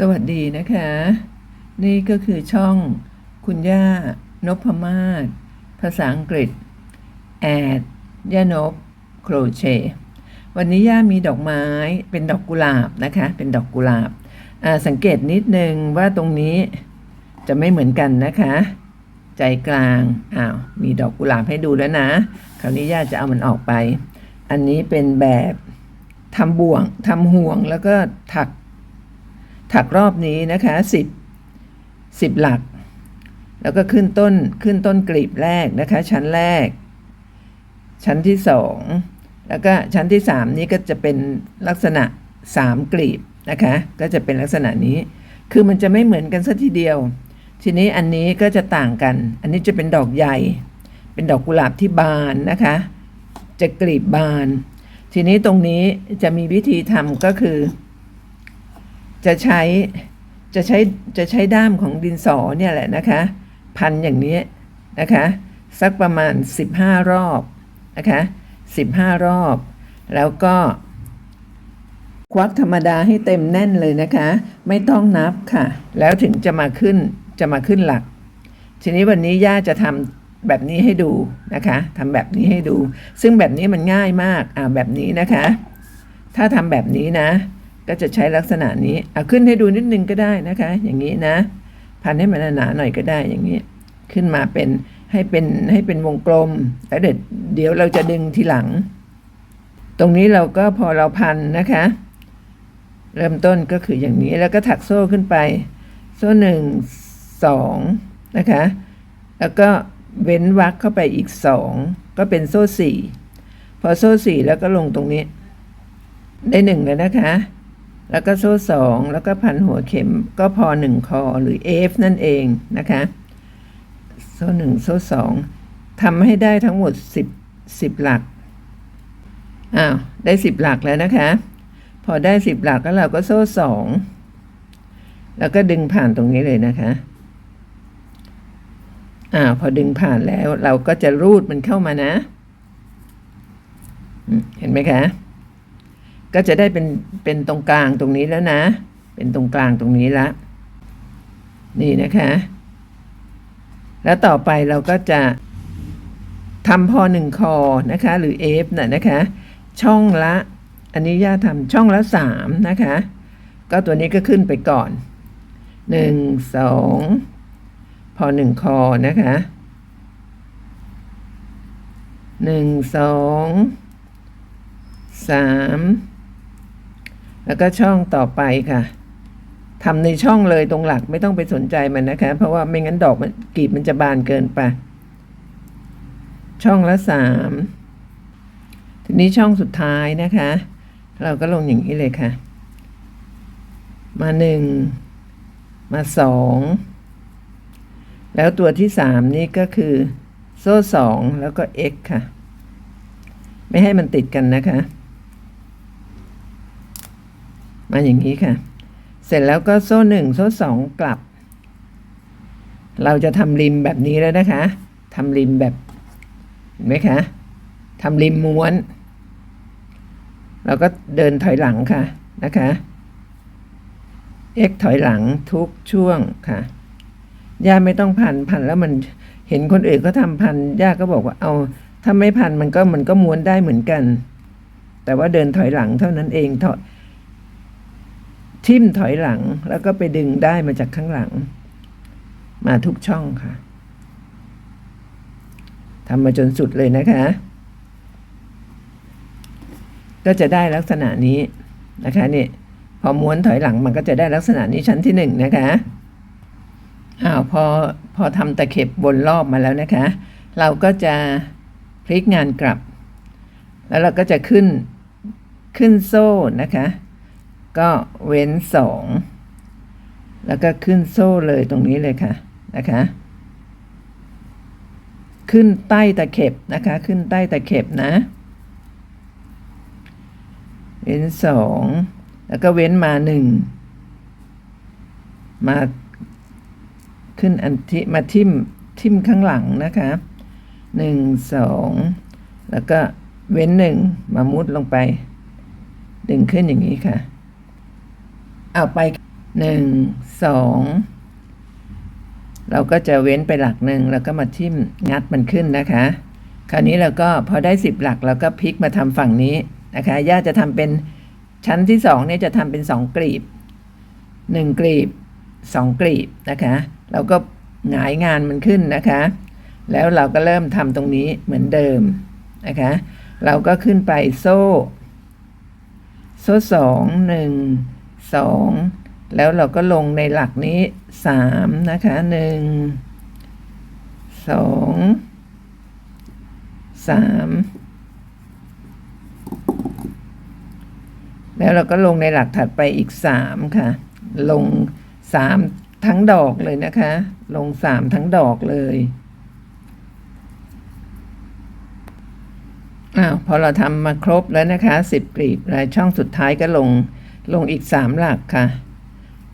สวัสดีนะคะ นี่ก็คือช่องคุณย่านพมาศภาษาอังกฤษแอดย่านพโครเชต์วันนี้ย่ามีดอกไม้เป็นดอกกุหลาบนะคะ เป็นดอกกุหลาบสังเกตนิดนึงว่าตรงนี้จะไม่เหมือนกันนะคะ ใจกลางอ้าวมีดอกกุหลาบให้ดูแล้วนะ คราวนี้ย่าจะเอามันออกไป อันนี้เป็นแบบทำบ่วงทำห่วงแล้วก็ถัก ถักรอบนี้นะคะสิบสิบหลัก แล้วก็ขึ้นต้นขึ้นต้นกลีบแรกนะคะ ชั้นแรก ชั้นที่สองแล้วก็ชั้นที่สามนี้ก็จะเป็นลักษณะสามกลีบนะคะ ก็จะเป็นลักษณะนี้ คือมันจะไม่เหมือนกันสัทีเดียว ทีนี้อันนี้ก็จะต่างกัน อันนี้จะเป็นดอกใหญ่ เป็นดอกกุหลาบที่บานนะคะ จะกลีบบาน ทีนี้ตรงนี้จะมีวิธีทำก็คือ จะใช้จะใช้จะใช้ด้ามของดินสอเนี่ยแหละนะคะ พันอย่างนี้นะคะ สักประมาณ 15 รอบนะคะ15 รอบ แล้วก็ ควักธรรมดาให้เต็มแน่นเลยนะคะ ไม่ต้องนับค่ะ แล้วถึงจะมาขึ้นจะมาขึ้นหลัก ทีนี้วันนี้ย่าจะทำแบบนี้ให้ดูนะคะทำแบบนี้ให้ดู ซึ่งแบบนี้มันง่ายมากอ่าแบบนี้นะคะ ถ้าทำแบบนี้นะ ก็จะใช้ลักษณะนี้เอาขึ้นให้ดูนิดนึงก็ได้นะคะ อย่างนี้นะ พันให้มันหนาหน่อยก็ได้อย่างนี้ ขึ้นมาเป็นให้เป็นให้เป็นวงกลมแล้วเดี๋ยวเดี๋ยวเราจะดึงทีหลัง ตรงนี้เราก็พอเราพันนะคะ เริ่มต้นก็คืออย่างนี้แล้วก็ถักโซ่ขึ้นไป โซ่หนึ่งสองนะคะ แล้วก็เว้นวรรคเข้าไปอีกสองก็เป็นโซ่สี่พอโซ่สี่แล้วก็ลงตรงนี้ ได้หนึ่งแล้วนะคะ แล้วก็โซ่สองแล้วก็พันหัวเข็มก็พอหนึ่งคอหรือ F นั่นเองนะคะโซ่หนึ่งโซ่สองทำให้ได้ทั้งหมดสิบสิบหลักอ้าวได้สิบหลักแล้วนะคะ พอได้สิบหลักแล้วเราก็โซ่สองแล้วก็ดึงผ่านตรงนี้เลยนะคะอ่าพอดึงผ่านแล้วเราก็จะรูดมันเข้ามานะ เห็นไหมคะ ก็จะได้เป็นเป็นตรงกลางตรงนี้แล้วนะ เป็นตรงกลางตรงนี้ละ นี่นะคะ แล้วต่อไปเราก็จะทำพอหนึ่งคอนะคะ หรือ F น่ะนะคะ ช่องละ อันนี้ย่าทำช่องละสามนะคะ ก็ตัวนี้ก็ขึ้นไปก่อนหนึ่งสองพอหนึ่งคอนะคะหนึ่งสองสาม แล้วก็ช่องต่อไปค่ะทำในช่องเลยตรงหลักไม่ต้องไปสนใจมันนะคะ เพราะว่าไม่งั้นดอกมันกลีบมันจะบานเกินไป ช่องละสามทีนี้ช่องสุดท้ายนะคะ เราก็ลงอย่างนี้เลยค่ะ มาหนึ่งมาสองแล้วตัวที่สามนี่ก็คือ โซ่สองแล้วก็ x ค่ะ ไม่ให้มันติดกันนะคะ มาอย่างนี้ค่ะ เสร็จแล้วก็โซ่หนึ่งโซ่สองกลับ เราจะทำริมแบบนี้แล้วนะคะทำริมแบบเห็นไหมคะทำริมม้วนเราก็เดินถอยหลังค่ะนะคะ x ถอยหลังทุกช่วงค่ะ ย่าไม่ต้องพันพันแล้วมันเห็นคนอื่นเขาทำพันย่าก็บอกว่าเอาถ้าไม่พันมันก็มันก็ม้วนได้เหมือนกัน แต่ว่าเดินถอยหลังเท่านั้นเองถอย ทิ่มถอยหลังแล้วก็ไปดึงได้มาจากข้างหลัง มาทุกช่องค่ะทำมาจนสุดเลยนะคะ ก็จะได้ลักษณะนี้นะคะนี่พอม้วนถอยหลังมันก็จะได้ลักษณะนี้ชั้นที่หนึ่งนะคะอ้าวพอพอทำตะเข็บบนรอบมาแล้วนะคะ เราก็จะพลิกงานกลับ แล้วเราก็จะขึ้นขึ้นโซ่นะคะ ก็เว้นสองแล้วก็ขึ้นโซ่เลยตรงนี้เลยค่ะนะคะ ขึ้นใต้ตะเข็บนะคะ ขึ้นใต้ตะเข็บนะ เว้นสองแล้วก็เว้นมาหนึ่งมาขึ้นอันที่มาทิมทิมข้างหลังนะคะหนึ่งสองแล้วก็เว้นหนึ่งมามุดลงไป ดึงขึ้นอย่างนี้ค่ะ เอาไปหนึ่งสองเราก็จะเว้นไปหลักหนึ่งแล้วก็มาทิ่มงัดมันขึ้นนะคะ คราวนี้เราก็พอได้สิบหลักเราก็พลิกมาทำฝั่งนี้นะคะย่าจะทำเป็นชั้นที่สองเนี่ยจะทำเป็นสองกลีบหนึ่งกลีบสองกลีบนะคะเราก็หงายงานมันขึ้นนะคะ แล้วเราก็เริ่มทำตรงนี้เหมือนเดิมนะคะ เราก็ขึ้นไปโซ่ โซ่สองหนึ่ง สองแล้วเราก็ลงในหลักนี้สามนะคะหนึ่งสองสามแล้วเราก็ลงในหลักถัดไปอีกสามค่ะ ลงสามทั้งดอกเลยนะคะ ลงสามทั้งดอกเลยอ้าวพอเราทำมาครบแล้วนะคะสิบกลีบรายช่องสุดท้ายก็ลง ลงอีกสามหลักค่ะ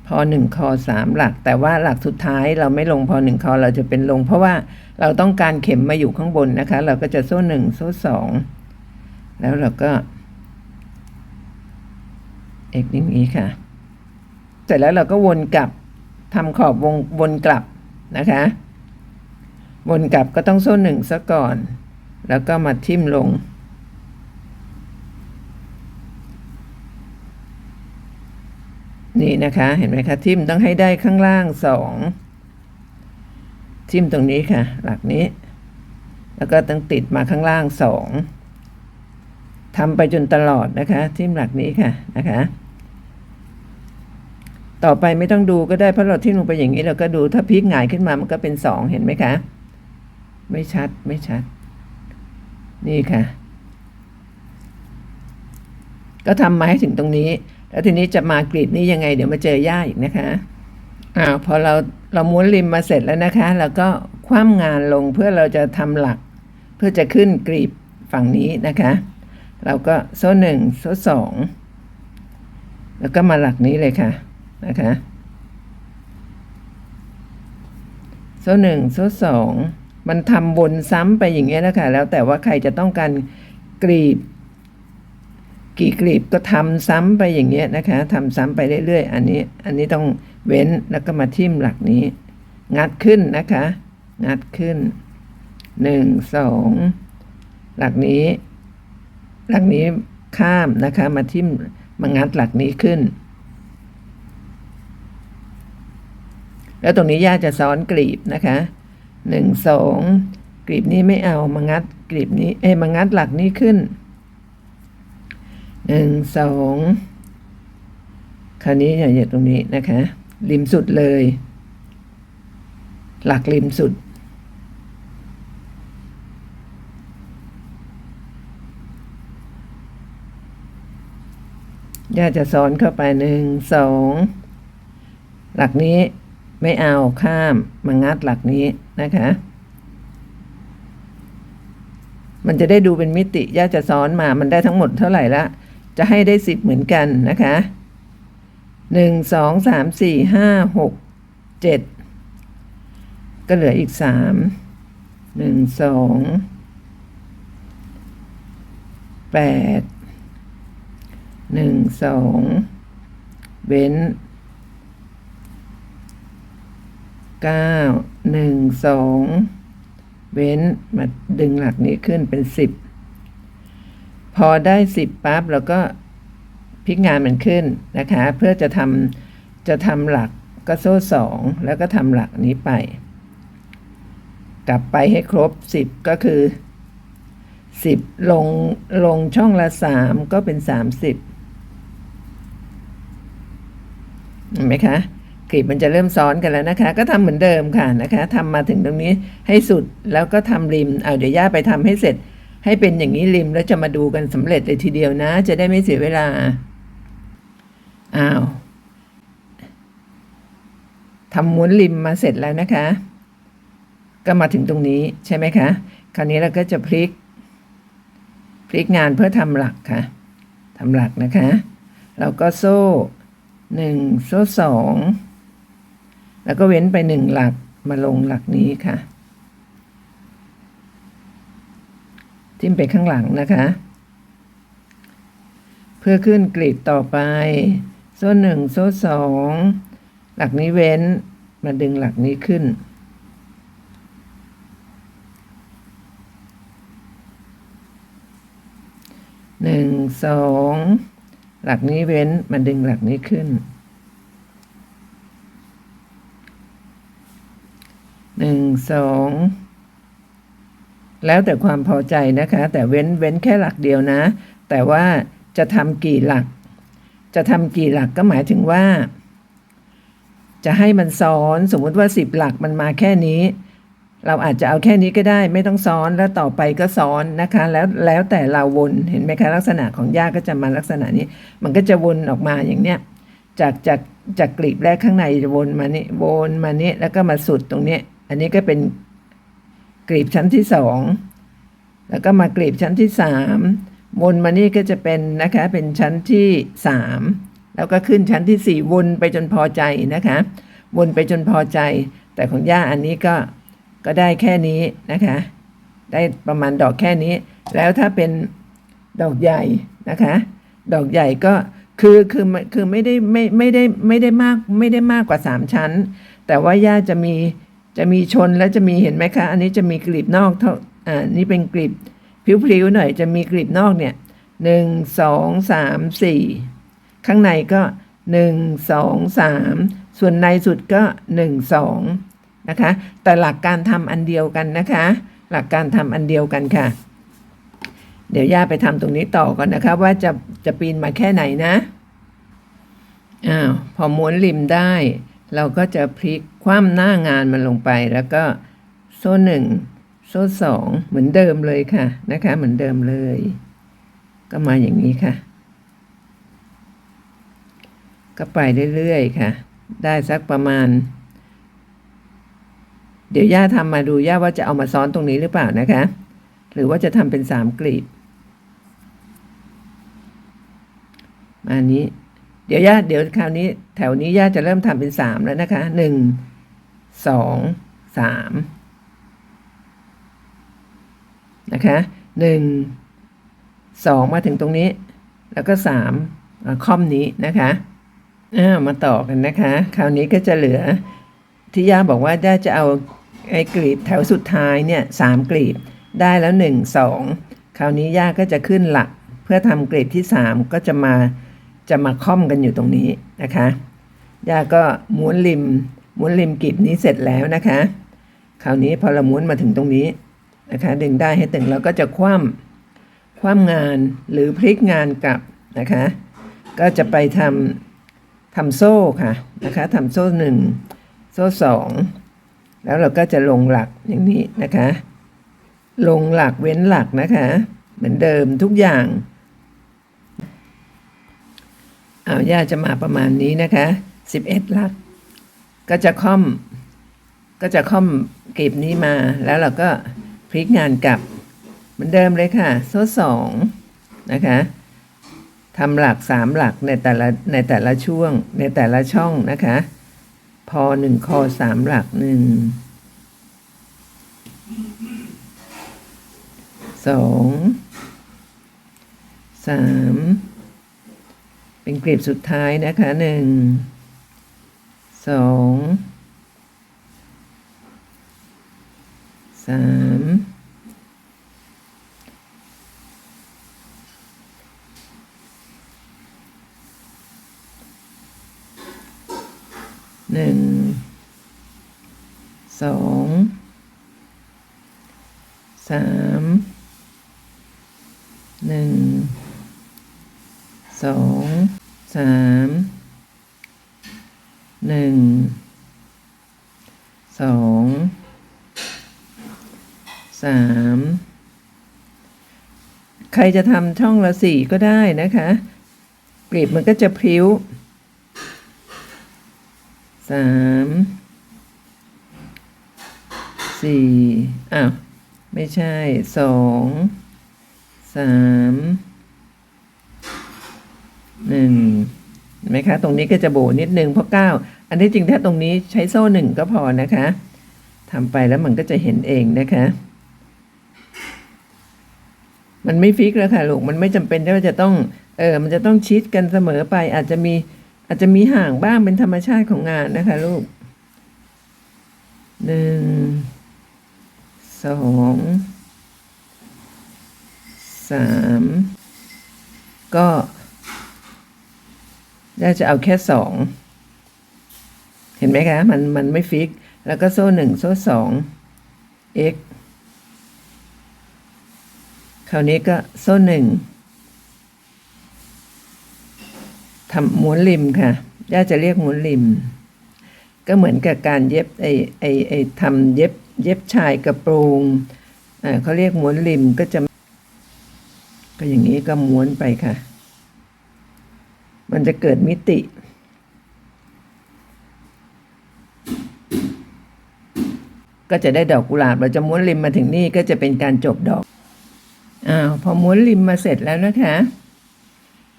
พอหนึ่งคอสามหลัก แต่ว่าหลักสุดท้ายเราไม่ลงพอหนึ่งคอเราจะเป็นลง เพราะว่าเราต้องการเข็มมาอยู่ข้างบนนะคะ เราก็จะโซ่หนึ่งโซ่สองแล้วเราก็เอกอย่างนี้ค่ะ เสร็จแล้วเราก็วนกลับทำขอบวงวนกลับนะคะ วนกลับก็ต้องโซ่หนึ่งซะก่อน แล้วก็มาทิ่มลง นี่ นะคะ เห็นไหมคะ ทิมต้องให้ได้ข้างล่างสองทิมตรงนี้ค่ะ หลักนี้ แล้วก็ต้องติดมาข้างล่างสองทำไปจนตลอดนะคะ ทิมหลักนี้ค่ะนะคะ ต่อไปไม่ต้องดูก็ได้เพราะเราทิ่มลงไปอย่างนี้เราก็ดูถ้าพลิกหงายขึ้นมามันก็เป็นสองเห็นไหมคะ ไม่ชัดไม่ชัด นี่ค่ะ ก็ทำมาให้ถึงตรงนี้ แล้วทีนี้จะมากรีดนี้ยังไง เดี๋ยวมาเจอย่าอีกนะคะอ้าวพอเราเราม้วนริมมาเสร็จแล้วนะคะ แล้วก็คว่ำงานลงเพื่อเราจะทำหลัก เพื่อจะขึ้นกรีบฝั่งนี้นะคะ เราก็โซ่หนึ่งโซ่สองแล้วก็มาหลักนี้เลยค่ะนะคะโซ่หนึ่งโซ่สองมันทำบนซ้ำไปอย่างเงี้ยนะคะแล้วแต่ว่าใครจะต้องการกรีบ กี่กลีบก็ทำซ้ำไปอย่างเงี้ยนะคะทำซ้ำไปเรื่อยๆ อันนี้อันนี้ต้องเว้นแล้วก็มาทิ่มหลักนี้ งัดขึ้นนะคะ งัดขึ้นหนึ่งสองหลักนี้ หลักนี้ข้ามนะคะ มาทิ่มมางัดหลักนี้ขึ้น แล้วตรงนี้ย่าจะซ้อนกลีบนะคะหนึ่งสองกลีบนี้ไม่เอามางัดกลีบนี้เอ้มางัดหลักนี้ขึ้น หนึ่งสองคราวนี้อย่าตรงนี้นะคะริมสุดเลย หลักริมสุด ย่าจะซ้อนเข้าไปหนึ่งสองหลักนี้ไม่เอาข้ามมางัดหลักนี้นะคะ มันจะได้ดูเป็นมิติย่าจะซ้อนมามันได้ทั้งหมดเท่าไหร่ละ จะให้ได้สิบเหมือนกันนะคะหนึ่งสองสามสี่ห้าหกเจ็ดก็เหลืออีกสามหนึ่งสองแปดหนึ่งสองเว้นเก้าหนึ่งสองเว้นมาดึงหลักนี้ขึ้นเป็นสิบ พอได้สิบปั๊บเราก็พลิกงานมันขึ้นนะคะ เพื่อจะทำจะทำหลักก็โซ่สองแล้วก็ทำหลักนี้ไป กลับไปให้ครบสิบก็คือสิบลงลงช่องละสามก็เป็นสามสิบเห็นไหมคะกลีบมันจะเริ่มซ้อนกันแล้วนะคะ ก็ทำเหมือนเดิมค่ะนะคะทำมาถึงตรงนี้ให้สุดแล้วก็ทำริมเอาเดี๋ยวย่าไปทำให้เสร็จ ให้เป็นอย่างนี้ริมแล้วจะมาดูกันสำเร็จเลยทีเดียวนะ จะได้ไม่เสียเวลา อ้าวทำม้วนริมมาเสร็จแล้วนะคะ ก็มาถึงตรงนี้ใช่ไหมคะ คราวนี้เราก็จะพลิก พลิกงานเพื่อทำหลักค่ะทำหลักนะคะ เราก็โซ่หนึ่งโซ่สองแล้วก็เว้นไปหนึ่งหลักมาลงหลักนี้ค่ะ ทิ่มไปข้างหลังนะคะ เพื่อขึ้นกลีบต่อไป โซ่หนึ่งโซ่สองหลักนี้เว้นมาดึงหลักนี้ขึ้น หนึ่งสองหลักนี้เว้นมาดึงหลักนี้ขึ้น หนึ่งสอง แล้วแต่ความพอใจนะคะ แต่เว้นเว้นแค่หลักเดียวนะ แต่ว่าจะทำกี่หลัก จะทำกี่หลักก็หมายถึงว่า จะให้มันซ้อนสมมติว่าสิบหลักมันมาแค่นี้ เราอาจจะเอาแค่นี้ก็ได้ ไม่ต้องซ้อนแล้วต่อไปก็ซ้อนนะคะ แล้วแล้วแต่เราวนเห็นไหมคะลักษณะของหญ้าก็จะมาลักษณะนี้ มันก็จะวนออกมาอย่างเนี้ยจากจากจากกลีบแรกข้างในจะวนมานี่วนมานี่แล้วก็มาสุดตรงนี้ อันนี้ก็เป็น กลีบชั้นที่สองแล้วก็มากลีบชั้นที่สามวนมานี่ก็จะเป็นนะคะเป็นชั้นที่สามแล้วก็ขึ้นชั้นที่สี่วนไปจนพอใจนะคะวนไปจนพอใจ แต่ของย่าอันนี้ก็ก็ได้แค่นี้นะคะ ได้ประมาณดอกแค่นี้ แล้วถ้าเป็นดอกใหญ่นะคะ ดอกใหญ่ก็คือคือคือไม่ได้ไม่ไม่ได้ไม่ได้มากไม่ได้มากกว่าสามชั้น แต่ว่าย่าจะมี จะมีชนแล้วจะมีเห็นไหมคะ อันนี้จะมีกลีบนอกเท่าอ่านี่เป็นกลีบพลิ้วๆหน่อยจะมีกลีบนอกเนี่ยหนึ่งสองสามสี่ข้างในก็หนึ่งสองสามส่วนในสุดก็หนึ่งสองนะคะ แต่หลักการทำอันเดียวกันนะคะ หลักการทำอันเดียวกันค่ะ เดี๋ยวย่าไปทำตรงนี้ต่อก่อนนะคะ ว่าจะจะปีนมาแค่ไหนนะอ้าวพอม้วนริมได้ เราก็จะพลิกคว่ำหน้างานมันลงไป แล้วก็โซ่หนึ่งโซ่สองเหมือนเดิมเลยค่ะนะคะ เหมือนเดิมเลย ก็มาอย่างนี้ค่ะ ก็ไปเรื่อยๆค่ะ ได้สักประมาณ เดี๋ยวย่าทำมาดูย่าว่าจะเอามาซ้อนตรงนี้หรือเปล่านะคะ หรือว่าจะทำเป็นสามกลีบมานี้ เดี๋ยวย่าเดี๋ยวคราวนี้แถวนี้ย่าจะเริ่มทำเป็นสามแล้วนะคะหนึ่งสองสามนะคะหนึ่งสองมาถึงตรงนี้ แล้วก็สามคอมนี้นะคะอ่ามาต่อกันนะคะ คราวนี้ก็จะเหลือที่ย่าบอกว่าย่าจะเอาไอ้กลีบแถวสุดท้ายเนี่ยสามกลีบได้แล้วหนึ่งสองคราวนี้ย่าก็จะขึ้นหลัก เพื่อทำกลีบที่สามก็จะมา จะมาค่อมกันอยู่ตรงนี้นะคะย่าก็ม้วนริมม้วนริมกลีบนี้เสร็จแล้วนะคะ คราวนี้พอเราม้วนมาถึงตรงนี้นะคะ ดึงได้ให้ตึงเราก็จะคว่ำคว่ำงานหรือพลิกงานกลับนะคะ ก็จะไปทำทำโซ่ค่ะนะคะทำโซ่หนึ่งโซ่สองแล้วเราก็จะลงหลักอย่างนี้นะคะ ลงหลักเว้นหลักนะคะ เหมือนเดิมทุกอย่าง เอาย่าจะมาประมาณนี้นะคะสิบเอ็ดหลัก ก็จะค่อม ก็จะค่อมกลีบนี้มา แล้วเราก็พลิกงานกลับ เหมือนเดิมเลยค่ะ โซ่สองนะคะทำหลักสามหลักในแต่ละในแต่ละช่วงในแต่ละช่องนะคะ พอหนึ่งคอสามหลักหนึ่งสองสาม เป็นกลีบสุดท้ายนะคะหนึ่งสองสามหนึ่งสองสามหนึ่งสองสามหนึ่งสอง สามใครจะทำช่องละสี่ก็ได้นะคะกลีบมันก็จะพลิ้วสามสี่อ้าว ไม่ใช่สองสามหนึ่งเห็นไหมคะ ตรงนี้ก็จะโบนิดนึงเพราะเก้าอันที่จริงถ้าตรงนี้ใช้โซ่หนึ่งก็พอนะคะทำไปแล้วมันก็จะเห็นเองนะคะ มันไม่ฟิกแล้วค่ะลูกมันไม่จำเป็นที่ว่าจะต้องเออมันจะต้องชิดกันเสมอไป อาจจะมีอาจจะมีห่างบ้างเป็นธรรมชาติของงานนะคะ ลูกหนึ่งสองสามก็ย่าจะเอาแค่สองเห็นไหมคะ มันมันไม่ฟิก แล้วก็โซ่หนึ่งโซ่สอง x คราวนี้ก็โซ่หนึ่งทำม้วนริมค่ะ ย่าจะเรียกม้วนริม ก็เหมือนกับการเย็บไอไอไอทำเย็บเย็บชายกระโปรงอ่าเขาเรียกม้วนริมก็จะ ก็อย่างนี้ก็ม้วนไปค่ะ มันจะเกิดมิติก็จะได้ดอกกุหลาบ เราจะม้วนริมมาถึงนี่ก็จะเป็นการจบดอก อ้าวพอม้วนริมมาเสร็จแล้วนะคะ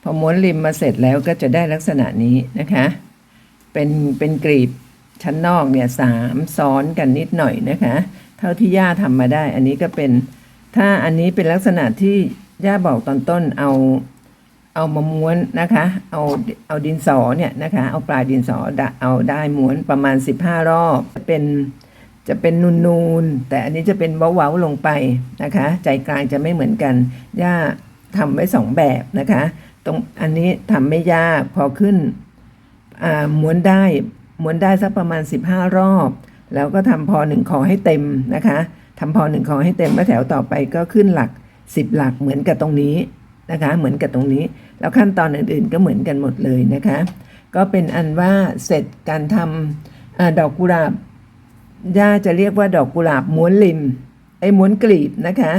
พอม้วนริมมาเสร็จแล้วก็จะได้ลักษณะนี้นะคะ เป็นเป็นกรีบชั้นนอกเนี่ยสามซ้อนกันนิดหน่อยนะคะ เท่าที่ย่าทำมาได้ อันนี้ก็เป็นถ้าอันนี้เป็นลักษณะที่ย่าบอกตอนต้นเอาเอามาม้วนนะคะ เอาเอาดินสอเนี่ยนะคะ เอาปลายดินสอเอาได้ม้วนประมาณ 15 รอบเป็น จะเป็นนูนๆแต่อันนี้จะเป็นเว้าๆลงไปนะคะ ใจกลางจะไม่เหมือนกัน ย่าทำไว้สองแบบนะคะ ตรงอันนี้ทำไม่ยากพอขึ้นอ่าม้วนได้ม้วนได้สักประมาณ 15 รอบ แล้วก็ทำพอหนึ่งคอให้เต็มนะคะทำพอหนึ่งคอให้เต็มแล้วแถวต่อไปก็ขึ้นหลัก 10 หลักเหมือนกับตรงนี้นะคะ เหมือนกับตรงนี้ แล้วขั้นตอนอื่นๆ ก็เหมือนกันหมดเลยนะคะ ก็เป็นอันว่าเสร็จการทำอดอกกุหลาบ ย่าจะเรียกว่าดอกกุหลาบม้วนริมไอ้ม้วนกลีบนะคะ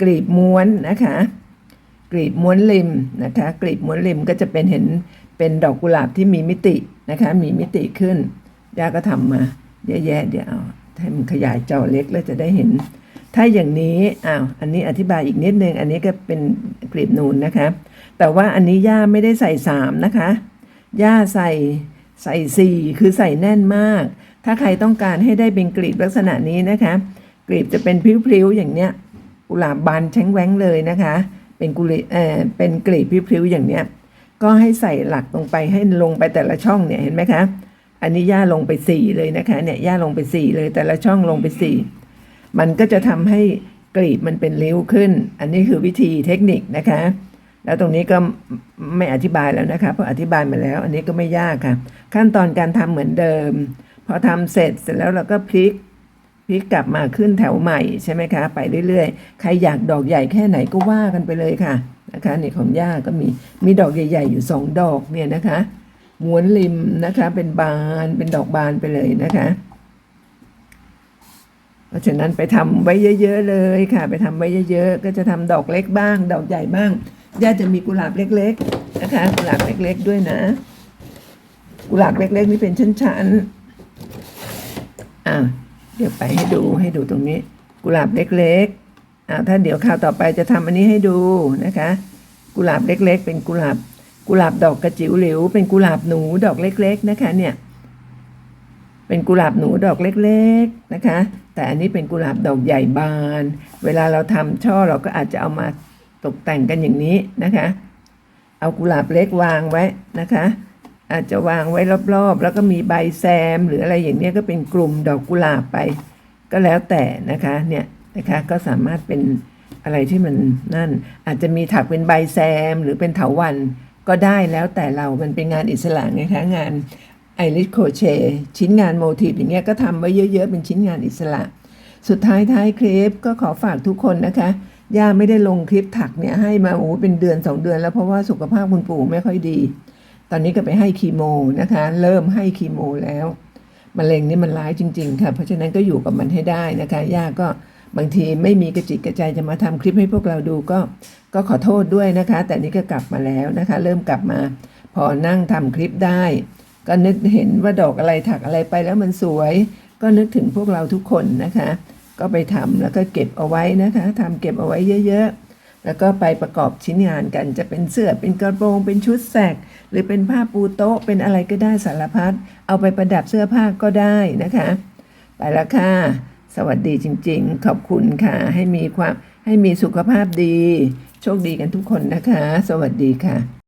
กลีบม้วนนะคะ กลีบม้วนริมนะคะ กลีบม้วนริมก็จะเป็นเห็นเป็นดอกกุหลาบที่มีมิตินะคะ มีมิติขึ้นย่าก็ทำมาเยอะแยะเดี๋ยวเอาให้มันขยายจอเล็กแล้วจะได้เห็น ถ้าอย่างนี้อ้าวอันนี้อธิบายอีกนิดนึง อันนี้ก็เป็นกลีบนูนนะคะ แต่ว่าอันนี้ย่าไม่ได้ใส่สามนะคะย่าใส่ใส่สี่คือใส่แน่นมาก ถ้าใครต้องการให้ได้เป็นกลีบลักษณะนี้นะคะ กลีบจะเป็นพลิ้วๆอย่างเนี้ยกุหลาบบานแช้งแหวงเลยนะคะ เป็นกุหลาบเออเป็นกลีบพลิ้วๆอย่างเนี้ยก็ให้ใส่หลักลงไปให้ลงไปแต่ละช่องเนี่ยเห็นไหมคะ อันนี้ย่าลงไปสี่เลยนะคะเนี่ยย่าลงไปสี่เลยแต่ละช่องลงไปสี่มันก็จะทำให้กลีบมันเป็นริ้วขึ้น อันนี้คือวิธีเทคนิคนะคะ แล้วตรงนี้ก็ไม่อธิบายแล้วนะคะเพราะอธิบายมาแล้ว อันนี้ก็ไม่ยากค่ะ ขั้นตอนการทำเหมือนเดิม อทำเสร็จเสร็จแล้วเราก็พลิกพลิกกลับมาขึ้นแถวใหม่ใช่ไหมคะ ไปเรื่อยๆ ใครอยากดอกใหญ่แค่ไหนก็ว่ากันไปเลยค่ะนะคะนี่ของย่าก็มีมีดอกใหญ่ ๆ อยู่สองดอกเนี่ยนะคะม้วนริมนะคะเป็นบานเป็นดอกบานไปเลยนะคะเพราะฉะนั้นไปทำไว้เยอะ ๆ เลยค่ะ ไปทำไว้เยอะๆก็จะทำดอกเล็กบ้าง ดอกใหญ่บ้างย่าจะมีกุหลาบเล็ก ๆ นะคะ กุหลาบเล็ก ๆ ด้วยนะ กุหลาบเล็ก ๆ นี่เป็นชั้นๆ อ่าเดี๋ยวไปให้ดูให้ดูตรงนี้ กุหลาบเล็กๆอ่าถ้าเดี๋ยวคราวต่อไปจะทำอันนี้ให้ดูนะคะ กุหลาบเล็ก ๆ เป็นกุหลาบกุหลาบดอกกระจิ๋วหลิว เป็นกุหลาบหนูดอกเล็ก ๆนะคะเนี่ยเป็นกุหลาบหนูดอกเล็กๆนะคะ แต่อันนี้เป็นกุหลาบดอกใหญ่บาน เวลาเราทำช่อเราก็อาจจะเอามาตกแต่งกันอย่างนี้นะคะ เอากุหลาบเล็กวางไว้นะคะ อาจจะวางไว้รอบๆ แล้วก็มีใบแซม หรืออะไรอย่างนี้ก็เป็นกลุ่มดอกกุหลาบไป ก็แล้วแต่นะคะเนี่ยนะคะก็สามารถเป็นอะไรที่มันนั่น อาจจะมีถักเป็นใบแซม หรือเป็นเถาวันก็ได้แล้วแต่เรามันเป็นงานอิสระไงคะงานไอริสโคเชชิ้นงานโมทีฟอย่างเงี้ยก็ทำไว้เยอะๆ เป็นชิ้นงานอิสระ สุดท้ายท้ายคลิปก็ขอฝากทุกคนนะคะย่าไม่ได้ลงคลิปถักเนี่ยให้มาโอ้เป็นเดือนสองเดือนแล้วเพราะว่าสุขภาพคุณปู่ไม่ค่อยดี ตอนนี้ก็ไปให้คีโมนะคะ เริ่มให้คีโมแล้วมะเร็งนี่มันร้ายจริง ๆ ค่ะ เพราะฉะนั้นก็อยู่กับมันให้ได้นะคะย่าก็บางทีไม่มีกระจิตกระใจจะมาทำคลิปให้พวกเราดูก็ก็ขอโทษด้วยนะคะ แต่นี่ก็กลับมาแล้วนะคะ เริ่มกลับมา พอนั่งทำคลิปได้ ก็นึกเห็นว่าดอกอะไรถักอะไรไปแล้วมันสวย ก็นึกถึงพวกเราทุกคนนะคะ ก็ไปทำแล้วก็เก็บเอาไว้นะคะทำเก็บเอาไว้เยอะ ๆ แล้วก็ไปประกอบชิ้นงานกันจะเป็นเสื้อเป็นกระโปรง เป็นชุดแสก หรือเป็นผ้าปูโต๊ะเป็นอะไรก็ได้สารพัดเอาไปประดับเสื้อผ้าก็ได้นะคะ ไปละค่ะ สวัสดีจริงๆ ขอบคุณค่ะ ให้มีความให้มีสุขภาพดี โชคดีกันทุกคนนะคะ สวัสดีค่ะ